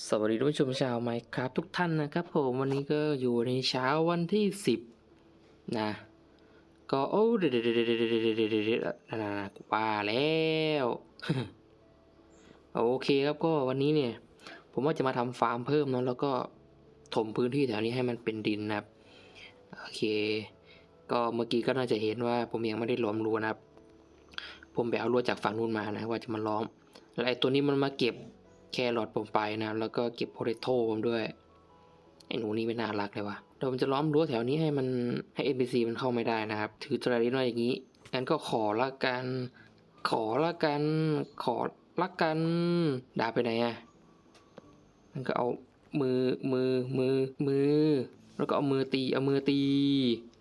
สวัสดีท่านผู้ชมชาวไมครับทุกท่านนะครับผมวันนี้ก็อยู่ในเช้าวันที่สิบนะ ก็โอ้เดยวเดเดเดเดเดเดเดดนะนะกูว่าแล้ว โอเคครับก็วันนี้เนี่ย ผมว่าจะมาทำฟาร์มเพิ่มเนอะแล้วก็ถมพื้นที่แถวนี้ให้มันเป็นดินนะครับ โอเค ก็เมื่อกี้ก็น่าจะเห็นว่าผมยังไม่ได้ล้อมรั้วนะครับ ผมไปเอารั้วจากฝั่งนู้นมานะว่าจะมาล้อม แล้วไอ้ตัวนี้มันมาเก็บ แครอทผมไปนะครับแล้วก็เก็บโพเตโต้ผมด้วยไอ้หนูนี่ไม่น่ารักเลยว่ะเดี๋ยวผมจะล้อมรั้วแถวนี้ให้มันให้ NPC มันเข้าไม่ได้นะครับ ถือตราลินไว้อย่างนี้งั้นก็ขอละกัน ขอละกัน ขอละกันดาไปไหนอะมันก็เอามือมือมือมือ แล้วก็เอามือตีเอามือตี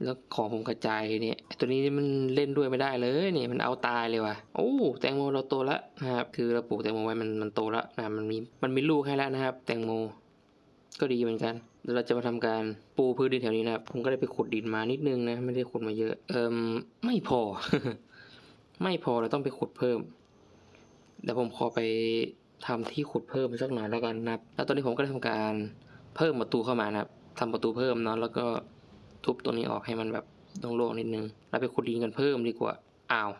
แล้วของผมกระจายเนี่ยตัวนี้มันเล่นด้วยไม่ได้เลยเนี่ยมันเอาตายเลยว่ะโอ้แตงโมเราโตแล้วนะครับคือเราปลูกแตงโมไว้มันมันโตแล้วนะมันมีมันมีลูกให้แล้วนะครับ แตงโม ก็ดีเหมือนกันเดี๋ยวเราจะมาทำการปูพื้นดินแถวนี้นะครับผมก็ได้ไปขุดดินมานิดนึงนะไม่ได้ขุดมาเยอะเอิมไม่พอ ไม่พอเราต้องไปขุดเพิ่มเดี๋ยวผมขอไปทำที่ขุดเพิ่มสักหน่อยแล้วกันนะครับแล้วตอนนี้ผมก็ได้ทำการเพิ่มประตูเข้ามานะครับ ทำประตูเพิ่มเนาะแล้วก็ทุบตรงนี้ออกให้มันแบบโล่งๆนิดนึง แล้วไปขุดดินกันเพิ่มดีกว่าอ้าว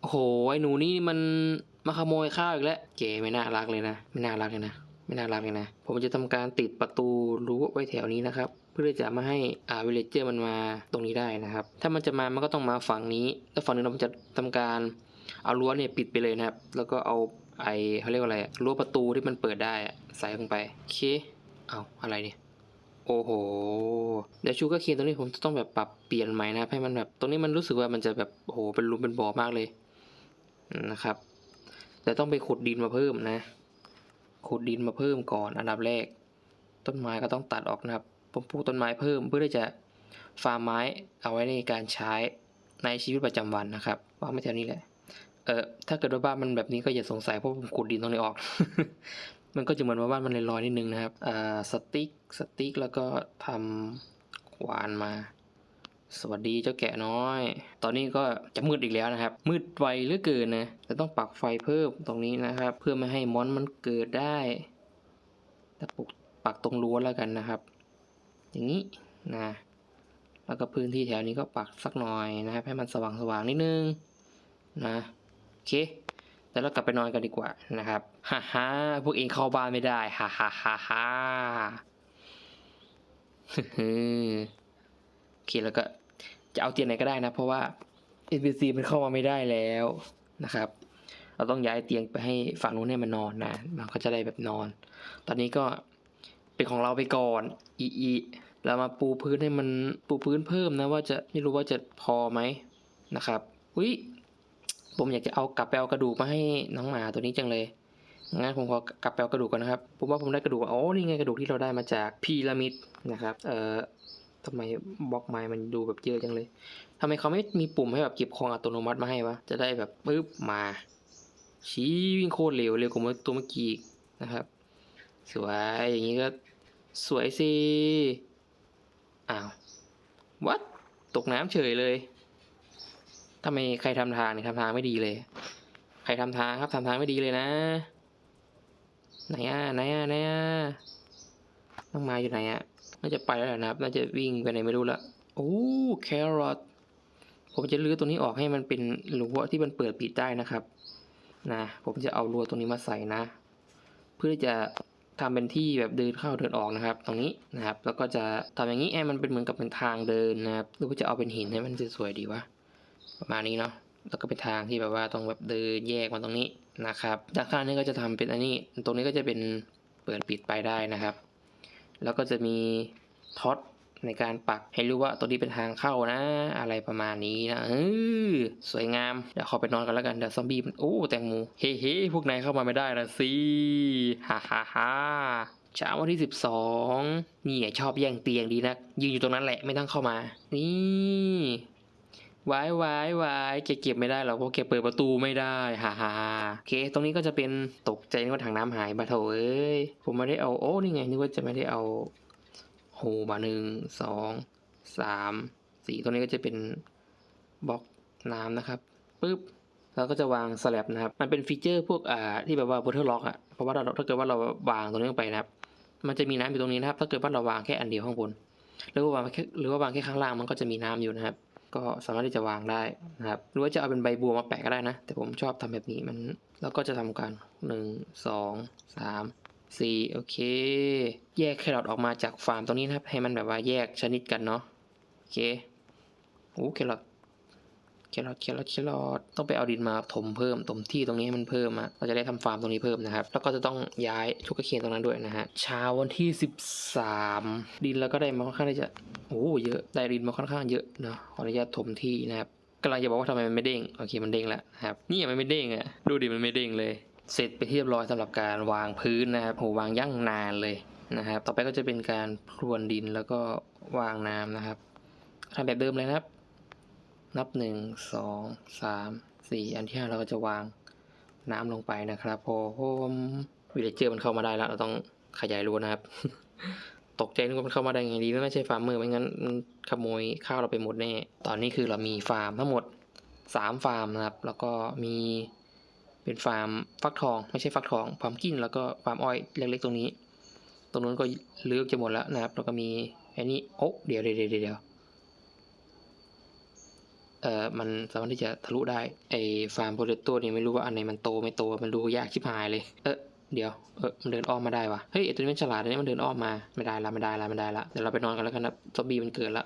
โอ้โหไอ้หนูนี่มันมาขโมยข้าวอีกแล้วเก๋ไม่น่ารักเลยนะ ไม่น่ารักเลยนะไม่น่ารักเลยนะ ผมจะทำการติดประตูรั้วไว้แถวนี้นะครับ เพื่อจะไมาให้อ่าวิลเลจเจอร์มันมาตรงนี้ได้นะครับ ถ้ามันจะมามันก็ต้องมาฝั่งนี้ แล้วฝั่งนี้เราจะทำการเอารั้วเนี่ยปิดไปเลยนะครับ แล้วก็เอาไอเขาเรียกว่าอะไรรั้วประตูที่มันเปิดได้ใส่ลงไปโอเคเอาอะไรเนี่ย โอ้โห เดี๋ยวชูก็เคียนตรงนี้ผมจะต้องแบบปรับเปลี่ยนใหม่นะให้มันแบบตรงนี้มันรู้สึกว่ามันจะแบบโอ้โหเป็นรูเป็นบ่อมากเลยนะครับแต่ต้องไปขุดดินมาเพิ่มนะ ขุดดินมาเพิ่มก่อนอันดับแรก ต้นไม้ก็ต้องตัดออกนะครับ ผมปลูกต้นไม้เพิ่มเพื่อที่จะฟาร์มไม้เอาไว้ในการใช้ในชีวิตประจำวันนะครับวางไว้แถวนี้แหละเออถ้าเกิดว่าบ้านมันแบบนี้ก็อย่าสงสัยเพราะผมขุดดินตรงนี้ออก มันก็จะเหมือนว่าบ้านมันลอยๆนิดนึงนะครับอ่าสติ๊กสติ๊กแล้วก็ทำขวานมา สวัสดีเจ้าแกะน้อย ตอนนี้ก็จะมืดอีกแล้วนะครับ มืดไวเหลือเกินนะจะต้องปักไฟเพิ่มตรงนี้นะครับ เพื่อไม่ให้มอนมันเกิดได้แต่ปกปักตรงรั้วแล้วกันนะครับ อย่างนี้นะแล้วก็พื้นที่แถวนี้ก็ปักสักหน่อยนะครับ ให้มันสว่างๆนิดนึงนะโอเค แต่เรากลับไปนอนกันดีกว่านะครับฮ่าฮ่าพวกเองเข้าบ้านไม่ได้ฮ่าฮ่าฮ่าฮ่าโอเคแล้วก็จะเอาเตียงไหนก็ได้นะ เพราะว่า NPC มันเข้ามาไม่ได้แล้วนะครับ เราต้องย้ายเตียงไปให้ฝั่งนู้นให้มันนอนนะ มันก็จะได้แบบนอน ตอนนี้ก็เป็นของเราไปก่อนอีอีเรามาปูพื้นให้มันปูพื้นเพิ่มนะว่าจะไม่รู้ว่าจะพอไหมนะครับอุ้ย ผมอยากจะเอากลับไปเอากระดูกมาให้น้องหมาตัวนี้จังเลย งั้นผมขอกลับไปเอากระดูกก่อนนะครับ ผมว่าผมได้กระดูกอ๋อนี่ไงกระดูกที่เราได้มาจากพีระมิดนะครับ เอ่อทำไมบล็อกไม้มันดูแบบเยอะจังเลยทำไมเขาไม่มีปุ่มให้แบบเก็บของอัตโนมัติมาให้วะ จะได้แบบปึ๊บมา ชี้วิ่งโคตรเร็วเร็วกว่าตัวเมื่อกี้นะครับ สวยอย่างนี้ก็สวยสิ อ้าว วัดตกน้ำเฉยเลย ทำไมใครทำทางเนี่ยทำทางไม่ดีเลย ใครทำทางครับทำทางไม่ดีเลยนะ ไหนอะไหนอะไหนอะน้องมาอยู่ไหนอะน่าจะไปแล้วแหละนะครับ น่าจะวิ่งไปไหนไม่รู้ละโอ้แครอทผมจะลื้อตัวนี้ออกให้มันเป็นรั้วที่มันเปิดปิดได้นะครับ นะ ผมจะเอารั้วตรงนี้มาใส่นะ เพื่อจะทำเป็นที่แบบเดินเข้าเดินออกนะครับ ตรงนี้นะครับ แล้วก็จะทำอย่างนี้ให้มันเป็นเหมือนกับเป็นทางเดินนะครับหรือว่าจะเอาเป็นหินให้มันสวยๆดีวะ ประมาณนี้เนาะแล้วก็เป็นทางที่แบบว่าต้องแบบเดินแยกมาตรงนี้นะครับด้านข้างนี้ก็จะทำเป็นอันนี้ ตรงนี้ก็จะเป็นเปิดปิดไปได้นะครับ แล้วก็จะมีท็อตในการปักให้รู้ว่าตัวนี้เป็นทางเข้านะ อะไรประมาณนี้นะเออสวยงาม เดี๋ยวขอไปนอนกันแล้วกัน เดี๋ยวซอมบี้มันโอ้แตงโมเฮ้เฮ้พวกนายเข้ามาไม่ได้นะสิฮ่าฮ่าฮ่าเช้าวันที่สิบสองนี่ชอบแย่งเตียงดีนะยืนอยู่ตรงนั้นแหละไม่ต้องเข้ามา นี่ วายวายวายแกเก็บไม่ได้หรอกเพราะแกเปิดประตูไม่ได้ฮ่าฮ่าโอเค ตรงนี้ก็จะเป็นตกใจนึกว่าถังน้ำหายมาโถเอ้ยผมไม่ได้เอาโอ้นี่ไงนึกว่าจะไม่ได้เอาโหมาหนึ่งสองสามสี่ตรงนี้ก็จะเป็นบล็อกน้ำนะครับปึ๊บแล้วก็จะวางสแลบนะครับ มันเป็นฟีเจอร์พวกอ่าที่แบบว่า water lock อะราะว่าเราถ้าเกิดว่าเราวางตรงนี้ลงไปนะครับ มันจะมีน้ำอยู่ตรงนี้นะครับ ถ้าเกิดว่าเราวางแค่อันเดียวข้างบน หรือว่าวางแค่หรือว่าวางแค่ข้างล่างมันก็จะมีน้ำอยู่นะครับ ก็สามารถที่จะวางได้นะครับหรือว่าจะเอาเป็นใบบัวมาแปะก็ได้นะ แต่ผมชอบทำแบบนี้มัน แล้วก็จะทำการหนึ่งสองสามสี่โอเค แยกแครอทออกมาจากฟาร์มตรงนี้นะครับ ให้มันแบบว่าแยกชนิดกันเนาะโอเคโอ้แครอท แครอทแครอทแครอทต้องไปเอาดินมาถมเพิ่มถมที่ตรงนี้ให้มันเพิ่มอะเราจะได้ทำฟาร์มตรงนี้เพิ่มนะครับ แล้วก็จะต้องย้ายชุกกระเคนตรงนั้นด้วยนะฮะเช้าวันที่สิบสามดินเราก็ได้มาค่อนข้างที่จะโอ้เยอะได้ดินมาค่อนข้างเยอะเนาะขออนุญาตถมที่นะครับกำลังจะบอกว่าทำไมมันไม่เด้งโอเคมันเด้งแล้วนะครับนี่มันไม่เด้งอะดูดิมันไม่เด้งเลย เสร็จไปที่เรียบร้อยสำหรับการวางพื้นนะครับโหวางยั่งนานเลยนะครับต่อไปก็จะเป็นการพรวนดินแล้วก็วางน้ำนะครับทำแบบเดิมเลยนะครับ นับหนึ่งสองสามสี่อันที่ห้าเราก็จะวางน้ำลงไปนะครับผมวิลเลเจอร์มันเข้ามาได้แล้ว เราต้องขยายรั้วนะครับ ตกใจนึกว่ามันเข้ามาได้ไงดีไม่ใช่ฟาร์มเมอร์ไม่งั้นมันขโมยข้าวเราไปหมดแน่ ตอนนี้คือเรามีฟาร์มทั้งหมดสามฟาร์มนะครับ แล้วก็มีเป็นฟาร์มฟักทอง ไม่ใช่ฟักทองพามกินแล้วก็ฟาร์มอ้อยเล็กๆตรงนี้ ตรงนู้นก็เลือกจะหมดแล้วนะครับ แล้วก็มีอันนี้โอ้เดี๋ยวเดี๋ยวเดี๋ยว เอ่อมันสามารถที่จะทะลุได้ไอ้ฟาร์มโปรเตโต้เนี่ยไม่รู้ว่าอันไหนมันโตไม่โตมันดูยากชิบหายเลยเออเดี๋ยว เออมันเดินอ้อมมาได้วะเฮ้ยไอตัวนี้มันฉลาดนะเนี่ยมันเดินอ้อมมา ไม่ได้ละไม่ได้ละไม่ได้ละ เดี๋ยวเราไปนอนกันแล้วกันนะซอมบี้มันเกิดละ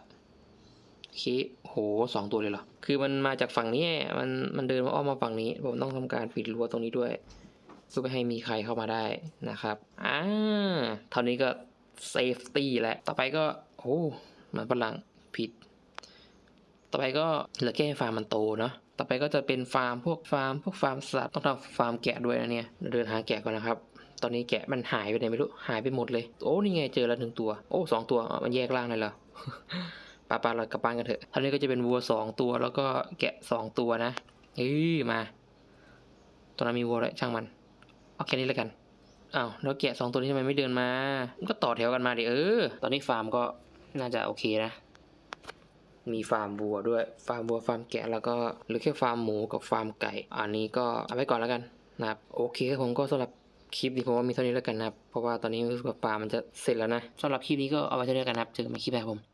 โอเคโหสองตัวเลยเหรอ คือมันมาจากฝั่งนี้ มัน มันเดินมาอ้อมมาฝั่งนี้ ผมต้องทำการปิดรั้วตรงนี้ด้วยเพื่อไม่ให้มีใครเข้ามาได้นะครับ อ่า เท่านี้ก็เซฟตี้แล้ว ต่อไปก็ โอ้มันฝรั่ง ต่อไปก็เหลือแค่ฟาร์มมันโตเนาะต่อไปก็จะเป็นฟาร์มพวกฟาร์มพวกฟาร์มสัตว์ต้องทำฟาร์มแกะด้วยนะเนี่ยเดินหาแกะก่อนนะครับตอนนี้แกะมันหายไปไหนไม่รู้หายไปหมดเลย โอ้นี่ไงเจอแล้วหนึ่งตัว โอ้สองตัวมันแยกร่างเลยเหรอปาปาเรากลับบ้านกันเถอะท่านี้ก็จะเป็นวัวสองตัวแล้วก็แกะสองตัวนะเอ้ยมาตอนนั้นมีวัวแล้วช่างมันเอาแค่นี้แล้วกันอ้าวแล้วแกะสองตัวนี้ทำไมไม่เดินมามันก็ต่อแถวกันมาดิเออ ตอนนี้ฟาร์มก็น่าจะโอเคนะ มีฟาร์มวัวด้วยฟาร์มวัวฟาร์มแกะแล้วก็หรือแค่ฟาร์มหมูกับฟาร์มไก่ อันนี้ก็เอาไว้ก่อนแล้วกันนะครับโอเคครับผมก็สำหรับคลิปนี้ผมว่ามีเท่านี้แล้วกันนะครับเพราะว่าตอนนี้รู้สึกว่าฟาร์มมันจะเสร็จแล้วนะสำหรับคลิปนี้ก็เอาไว้เท่านี้กันนะครับเจอกันใหม่คลิปหน้าครับผม